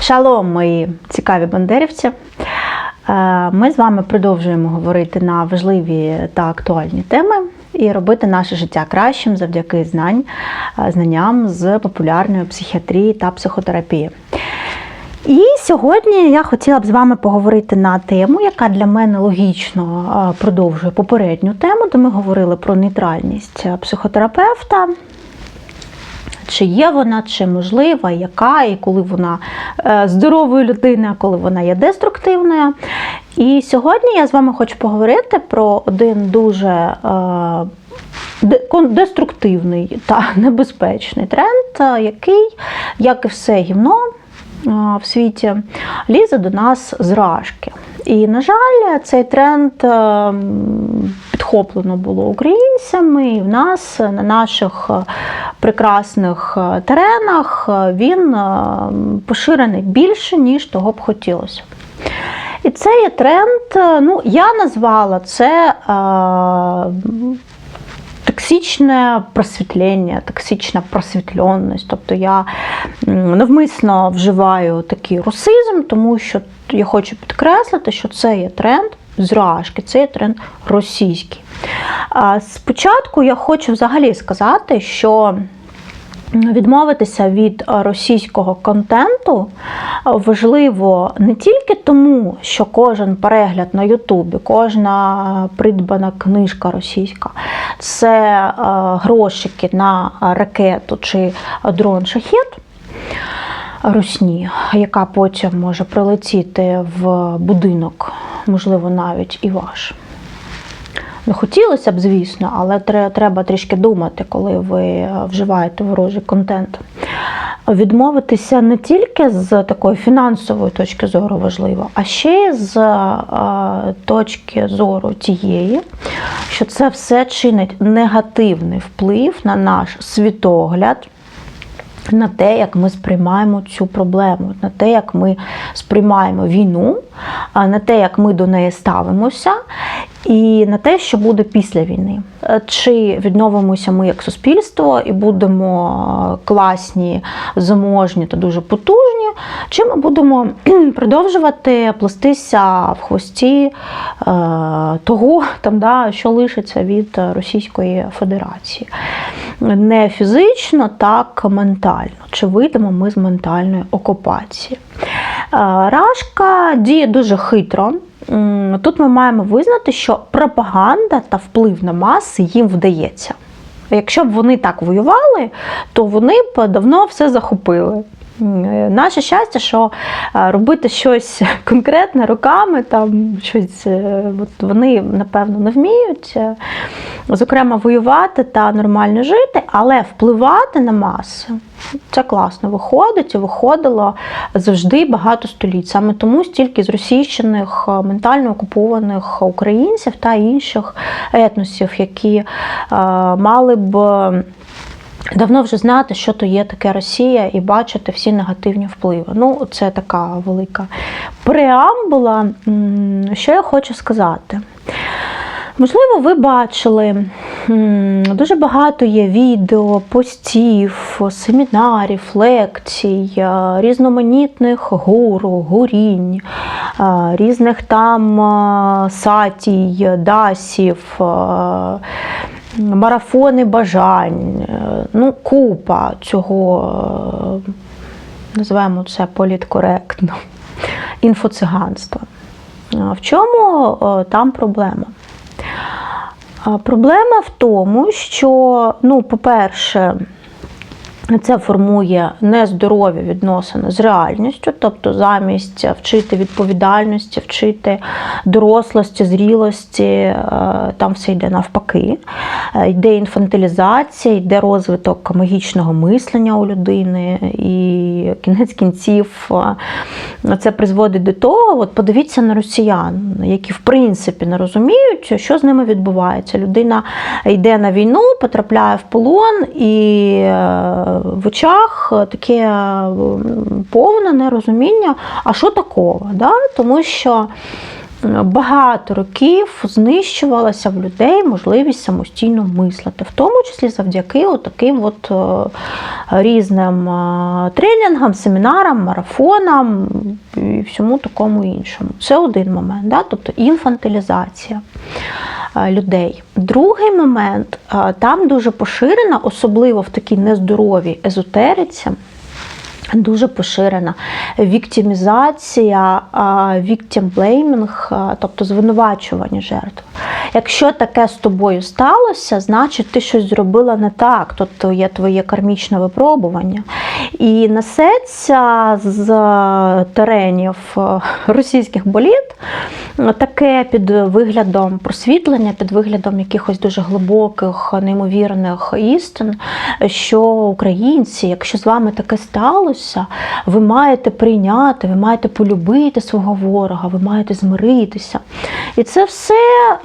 Шалом, мої цікаві бандерівці. Е, Ми з вами продовжуємо говорити на важливі та актуальні теми і робити наше життя кращим завдяки знань, е, знанням з популярної психіатрії та психотерапії. І сьогодні я хотіла б з вами поговорити на тему, яка для мене логічно е, продовжує попередню тему, де ми говорили про нейтральність психотерапевта. Чи є вона, чи можлива, яка, і коли вона е, здоровою людиною, коли вона є деструктивною. І сьогодні я з вами хочу поговорити про один дуже е, деструктивний та небезпечний тренд, е, який, як і все гівно в світі, лізе до нас з рашки. І, на жаль, цей тренд підхоплено було українцями, і в нас на наших прекрасних е, теренах е, він е, поширений більше, ніж того б хотілося. І це є тренд, ну, я назвала це. Токсичне просвітлення, токсична просвітленість. Тобто я навмисно вживаю такий русизм, тому що я хочу підкреслити, що це є тренд зражки, це є тренд російський. Спочатку я хочу взагалі сказати, що Відмовитися від е, російського контенту е, важливо не тільки тому, що кожен перегляд на Ютубі, кожна придбана книжка російська це е, грошики на ракету чи дрон шахет русні, яка потім може прилетіти в будинок, можливо, навіть і ваш. Не хотілося б, звісно, але треба трішки думати, коли ви е, вживаєте ворожий контент. Відмовитися не тільки з такої фінансової точки зору важливо, а ще з е, точки зору тієї, що це все чинить негативний вплив на наш світогляд. На те, як ми сприймаємо цю проблему, на те, як ми сприймаємо війну, на те, як ми до неї ставимося, і на те, що буде після війни. Е, Чи відновимося ми як суспільство і будемо е, класні, заможні та дуже потужні, чи ми будемо продовжувати плестися в хвості е, того, там, да, що лишиться від Російської Федерації. Не фізично, так ментально. Чи вийдемо ми з ментальної окупації? Рашка діє дуже хитро. Тут ми маємо визнати, що пропаганда та вплив на маси їм вдається. Якщо б вони так воювали, то вони б давно все захопили. Е, Наше щастя, що е, робити щось конкретне руками, там щось е, от вони напевно не вміють. Зокрема, воювати та нормально жити, але впливати на маси це класно виходить і виходило завжди багато століть. Саме тому стільки зросійщених, ментально окупованих українців та інших етносів, які е, мали б. Давно вже знати, що то є таке Росія, і бачити всі негативні впливи. Ну, це така велика преамбула. Що я хочу сказати? Можливо, ви бачили дуже багато є відео, постів, семінарів, лекцій, е, різноманітних гуру, гурінь, е, різних там е, сатій, дасів, марафони бажань, е, ну, купа цього, е, називаємо це політкоректно, інфоциганства. В чому е, там проблема? Проблема в тому, що, ну, по-перше, це формує нездорові відносини з реальністю, тобто замість вчити відповідальності, вчити дорослості, зрілості, е, там все йде навпаки. Е, Йде інфантилізація, йде розвиток магічного мислення у людини, і кінець кінців е, це призводить до того, от подивіться на росіян, які в принципі не розуміють, що з ними відбувається. Людина йде на війну, потрапляє в полон і в очах таке повне нерозуміння, а що такого? Да? Тому що багато років знищувалася в людей можливість самостійно мислити, в тому числі завдяки таким от е, різним е, тренінгам, семінарам, марафонам і всьому такому іншому. Це один момент, да? тобто інфантилізація е, людей. Другий момент там дуже поширена, особливо в такій нездоровій езотериці. Дуже поширена віктимізація, віктімблеймінг, тобто звинувачування жертв. Якщо таке з тобою сталося, значить ти щось зробила не так, тобто є твоє кармічне випробування. І несеться з теренів е, російських боліт таке під виглядом просвітлення, під виглядом якихось дуже глибоких, неймовірних істин, що українці, якщо з вами таке сталося, ви маєте прийняти, ви маєте полюбити свого ворога, ви маєте змиритися. І це все е,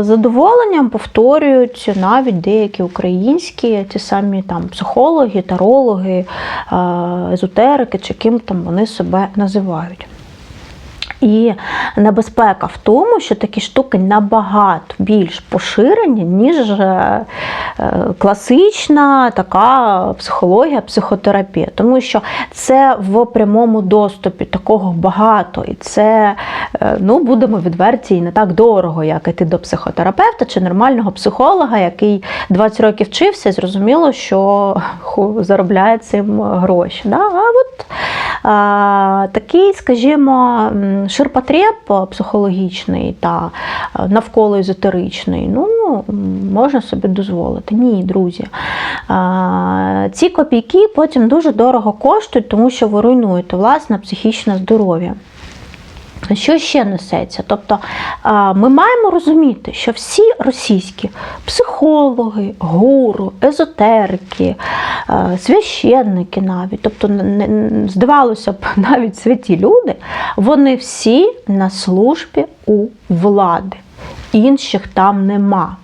задоволенням повторюють навіть деякі українські, ті самі там психологи, тарологи, езотерики, чи ким там вони себе називають. І небезпека в тому, що такі штуки набагато більш поширені, ніж е, класична така психологія, психотерапія. Тому що це в прямому доступі такого багато, і це, е, ну, будемо відверті, і не так дорого, як іти до психотерапевта чи нормального психолога, який 20 років вчився, зрозуміло, що заробляє цим гроші. Да? А, такий, скажімо, ширпотреб психологічний та е, навколо езотеричний, ну, можна собі дозволити. Ні, друзі. Ці копійки потім дуже дорого коштують, тому що ви руйнуєте власне психічне здоров'я. Що ще несеться? Тобто ми маємо розуміти, що всі російські психологи, гуру, езотерики, священники навіть, тобто, здавалося б, навіть святі люди, вони всі на службі у влади. Інших там нема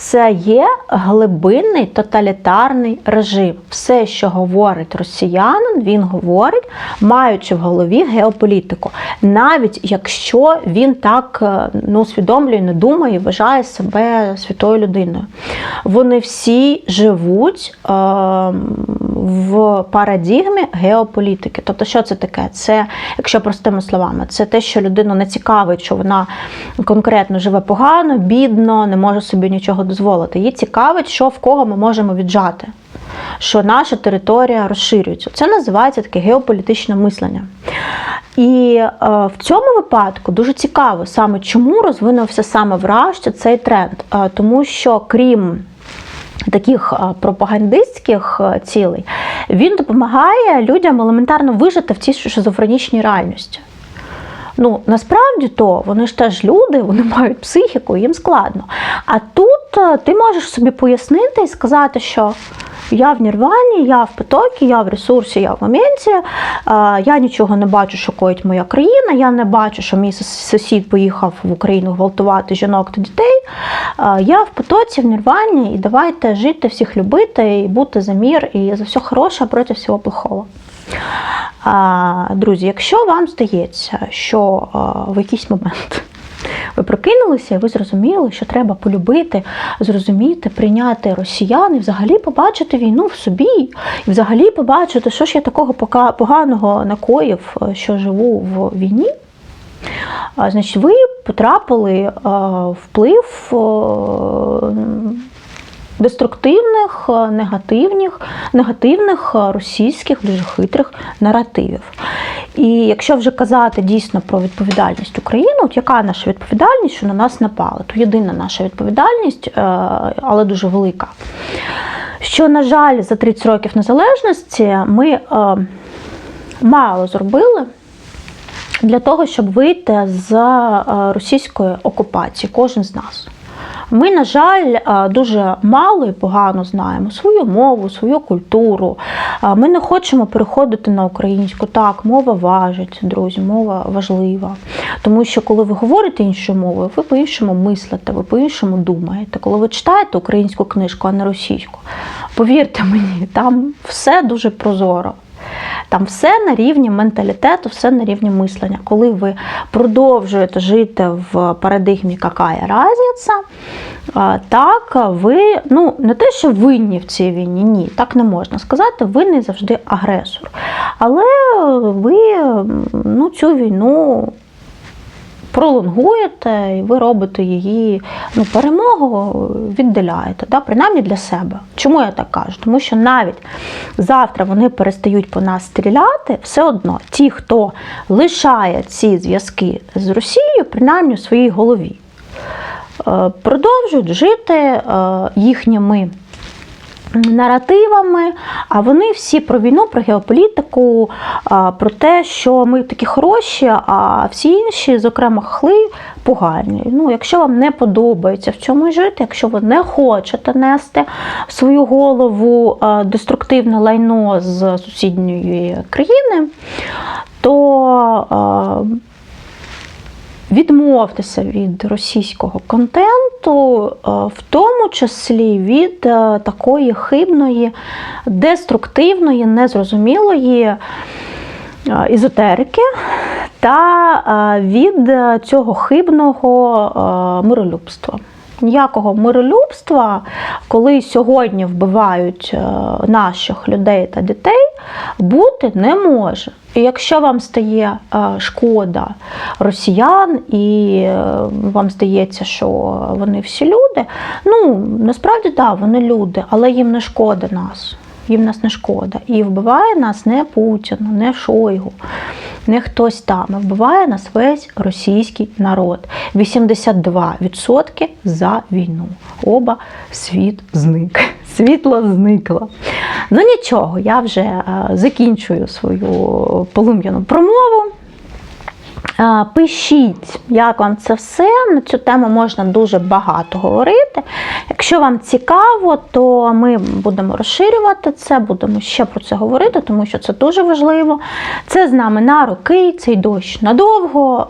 це є глибинний тоталітарний режим. Все, що говорить росіянин, він говорить, маючи в голові геополітику, навіть якщо він так е, ну, усвідомлює, не думає, вважає себе святою людиною. Вони всі живуть е, в парадігмі геополітики. Тобто, що це таке? Це, якщо простими словами, це те, що людину не цікавить, що вона конкретно живе погано, бідно, не може собі нічого дозволити. Їй цікавить, що в кого ми можемо віджати, що наша територія розширюється. Це називається таке геополітичне мислення. І е, в цьому випадку дуже цікаво саме чому розвинувся саме в Рашці цей тренд. Е, тому що крім Таких е, пропагандистських е, цілей він допомагає людям елементарно вижити в цій шизофренічній реальності. Ну, насправді то вони ж теж люди, вони мають психіку, їм складно. А тут е, ти можеш собі пояснити і сказати, що я в Нірвані, я в потокі, я в ресурсі, я в моменті, е, я нічого не бачу, що коїть моя країна, я не бачу, що мій сусід поїхав в Україну гвалтувати жінок та дітей. Е, я в потоці, в Нірвані, і давайте жити, всіх любити, і бути за мір, і за все хороше проти всього плохого. Друзі, якщо вам здається, що в якийсь момент ви прокинулися, і ви зрозуміли, що треба полюбити, зрозуміти, прийняти росіян і взагалі побачити війну в собі, і взагалі побачити, що ж я такого поганого накоїв, що живу в війні. Значить, ви потрапили в вплив деструктивних, е, негативних, негативних е, російських, дуже хитрих наративів. І якщо вже казати дійсно про відповідальність України, от яка наша відповідальність, що на нас напали, то єдина наша відповідальність, е, але дуже велика. Що, на жаль, за 30 років незалежності ми мало зробили. Для того, щоб вийти з російської окупації, кожен з нас. Ми, на жаль, дуже мало і погано знаємо свою мову, свою культуру. Ми не хочемо переходити на українську. Так, мова важить, друзі, мова важлива. Тому що, коли ви говорите іншою мовою, ви по-іншому мислите, ви по-іншому думаєте. Коли ви читаєте українську книжку, а не російську, повірте мені, там все дуже прозоро. Там все на рівні менталітету, все на рівні мислення. Коли ви продовжуєте жити в парадигмі какая разниця, так ви ну не те, що винні в цій війні, ні, так не можна сказати. Винний завжди агресор. Але ви ну, цю війну пролонгуєте і ви робите її ну, перемогу, віддаляєте, да? принаймні для себе. Чому я так кажу? Тому що навіть завтра вони перестають по нас стріляти, все одно ті, хто лишає ці зв'язки з Росією, принаймні в своїй голові, е, продовжують жити е, їхніми наративами, а вони всі про війну, про геополітику, про те, що ми такі хороші, а всі інші, зокрема, хли, погані. Ну, якщо вам не подобається в цьому жити, якщо ви не хочете нести в свою голову деструктивне лайно з сусідньої країни, то відмовтеся від російського контенту, е, в тому числі від е, такої хибної, деструктивної, незрозумілої ізотерики та е, від е, цього хибного миролюбства. Ніякого миролюбства, коли сьогодні вбивають е, наших людей та дітей, бути не може. І якщо вам стає е, шкода росіян, і е, вам здається, що вони всі люди, ну насправді так, вони люди, але їм не шкода нас. Їм нас не шкода. І вбиває нас не Путін, не Шойгу, не хтось там. Вбиває нас весь російський народ. 82% за війну. Оба світ зник. Світло зникло. Ну нічого, я вже е, закінчую свою полум'яну промову. Пишіть, як вам це все. На цю тему можна дуже багато говорити. Якщо вам цікаво, то ми будемо розширювати це, будемо ще про це говорити, тому що це дуже важливо. Це з нами на роки, цей дощ надовго.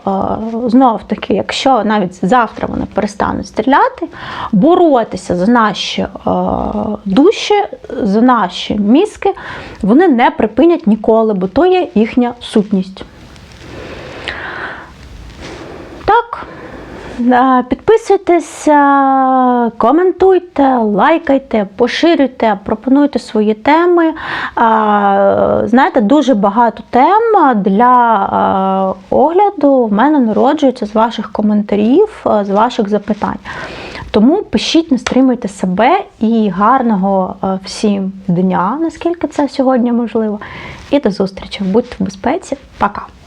Знов таки, якщо навіть завтра вони перестануть стріляти, боротися за наші душі, за наші мізки, вони не припинять ніколи, бо то є їхня сутність. Так. Підписуйтесь, е, коментуйте, лайкайте, поширюйте, пропонуйте свої теми. Знаєте, дуже багато тем для огляду в мене народжується з ваших коментарів, з ваших запитань. Тому пишіть, не стримуйте себе і гарного всім дня, наскільки це сьогодні можливо. І до зустрічі. Будьте в безпеці. Пока!